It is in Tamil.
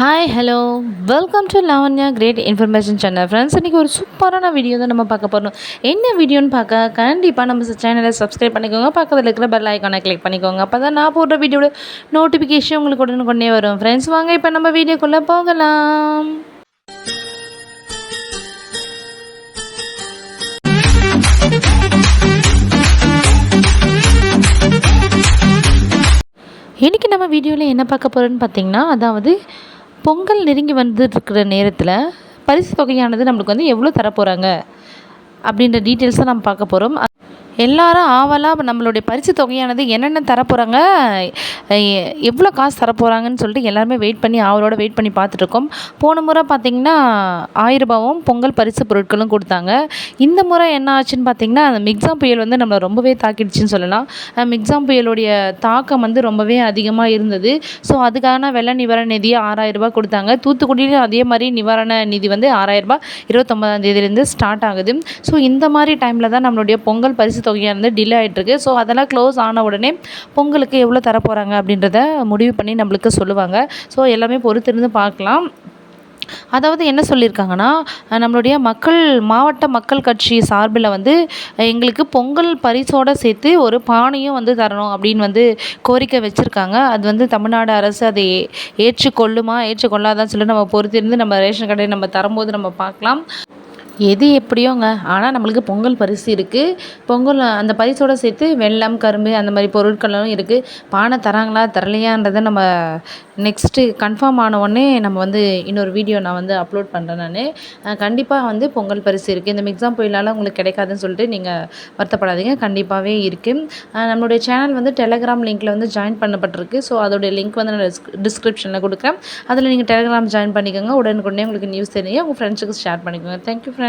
Hi hello welcome to Lavanya great information channel friends இன்றைக்கி ஒரு சூப்பரான வீடியோ தான் நம்ம பார்க்க போகிறோம் என்ன வீடியோன்னு பார்க்க கண்டிப்பாக நம்ம சேனலை சப்ஸ்கிரைப் பண்ணிக்கோங்க. பக்கத்தில் இருக்கிற பெல் ஐக்கானை கிளிக் பண்ணிக்கோங்க. அப்போ தான் நான் போடுற வீடியோட நோட்டிஃபிகேஷன் உங்களுக்கு உடனே கொண்டே வரும். ஃப்ரெண்ட்ஸ் வாங்க இப்போ நம்ம வீடியோக்குள்ளே போகலாம். இன்றைக்கி நம்ம வீடியோவில் என்ன பார்க்க போகிறோன்னு பார்த்தீங்கன்னா அதாவது பொங்கல் நெருங்கி வந்துட்டுருக்கிற நேரத்தில் பரிசு தொகையானது நம்மளுக்கு வந்து எவ்வளோ தரப்போகிறாங்க அப்படின்ற டீட்டெயில்ஸை நம்ம பார்க்க போகிறோம் எல்லாரும் ஆவலாக நம்மளுடைய பரிசு தொகையானது என்னென்ன தரப்போகிறாங்க எவ்வளோ காசு தரப்போகிறாங்கன்னு சொல்லிட்டு எல்லாருமே வெயிட் பண்ணி ஆவலோட வெயிட் பண்ணி பார்த்துட்ருக்கோம். போன முறை பார்த்திங்கன்னா ஆயிரரூபாவும் பொங்கல் பரிசு பொருட்களும் கொடுத்தாங்க. இந்த முறை என்ன ஆச்சுன்னு பார்த்திங்கன்னா அந்த மிக்ஸாம் புயல் வந்து நம்மளை ரொம்பவே தாக்கிடுச்சின்னு சொல்லலாம். மிக்ஸாம் புயலுடைய தாக்கம் வந்து ரொம்பவே அதிகமாக இருந்தது. ஸோ அதுக்கான வெள்ள நிவாரண நிதி ஆறாயிரரூபா கொடுத்தாங்க. தூத்துக்குடியிலும் அதே மாதிரி நிவாரண நிதி வந்து ஆறாயிரரூபா இருபத்தொம்பதாம் தேதியிலேருந்து ஸ்டார்ட் ஆகுது. ஸோ இந்த மாதிரி டைமில் தான் நம்மளுடைய பொங்கல் பரிசு தொகையானது டிலே ஆகிட்டுருக்கு ஸோ அதெல்லாம் க்ளோஸ் ஆன உடனே பொங்கலுக்கு எவ்வளோ தரப்போகிறாங்க அப்படின்றத முடிவு பண்ணி நம்மளுக்கு சொல்லுவாங்க. ஸோ எல்லாமே பொறுத்திருந்து பார்க்கலாம். அதாவது என்ன சொல்லியிருக்காங்கன்னா நம்மளுடைய மக்கள் மாவட்ட மக்கள் கட்சி சார்பில் வந்து எங்களுக்கு பொங்கல் பரிசோடு சேர்த்து ஒரு பானையும் வந்து தரணும் அப்படின்னு வந்து கோரிக்கை வச்சுருக்காங்க. அது வந்து தமிழ்நாடு அரசு அதை ஏற்றுக்கொள்ளுமா ஏற்றுக்கொள்ளாதான்னு சொல்லி நம்ம பொறுத்திருந்து நம்ம ரேஷன் கடையை நம்ம தரும்போது நம்ம பார்க்கலாம். எது எப்படியோங்க? ஆனால் நம்மளுக்கு பொங்கல் பரிசு இருக்குது பொங்கல் அந்த பரிசோடு சேர்த்து வெள்ளம் கரும்பு அந்த மாதிரி பொருட்களும் இருக்குது பானை தராங்களா தரலையான்றதை நம்ம நெக்ஸ்ட்டு கன்ஃபார்ம் ஆன உடனே நம்ம வந்து இன்னொரு வீடியோ நான் வந்து அப்லோட் பண்ணுறேன் நான். கண்டிப்பாக வந்து பொங்கல் பரிசு இருக்குது இந்த மிக்ஸாம் புயலால் உங்களுக்கு கிடைக்காதுன்னு சொல்லிட்டு நீங்கள் வருத்தப்படாதீங்க. கண்டிப்பாகவே இருக்குது நம்மளுடைய சேனல் வந்து டெலகிராம் லிங்க்கில் வந்து ஜாயின் பண்ணப்பட்டிருக்கு. ஸோ அதோடைய லிங்க் வந்து நான் டிஸ்கிரிப்ஷனில் கொடுக்குறேன். அதில் நீங்கள் டெலகிராம் ஜாயின் பண்ணிக்கோங்க. உடனுக்குடனே உங்களுக்கு நியூஸ் தெரியும். உங்கள் ஃப்ரெண்ட்ஸுக்கு ஷேர் பண்ணிக்கோங்க. Thank you friend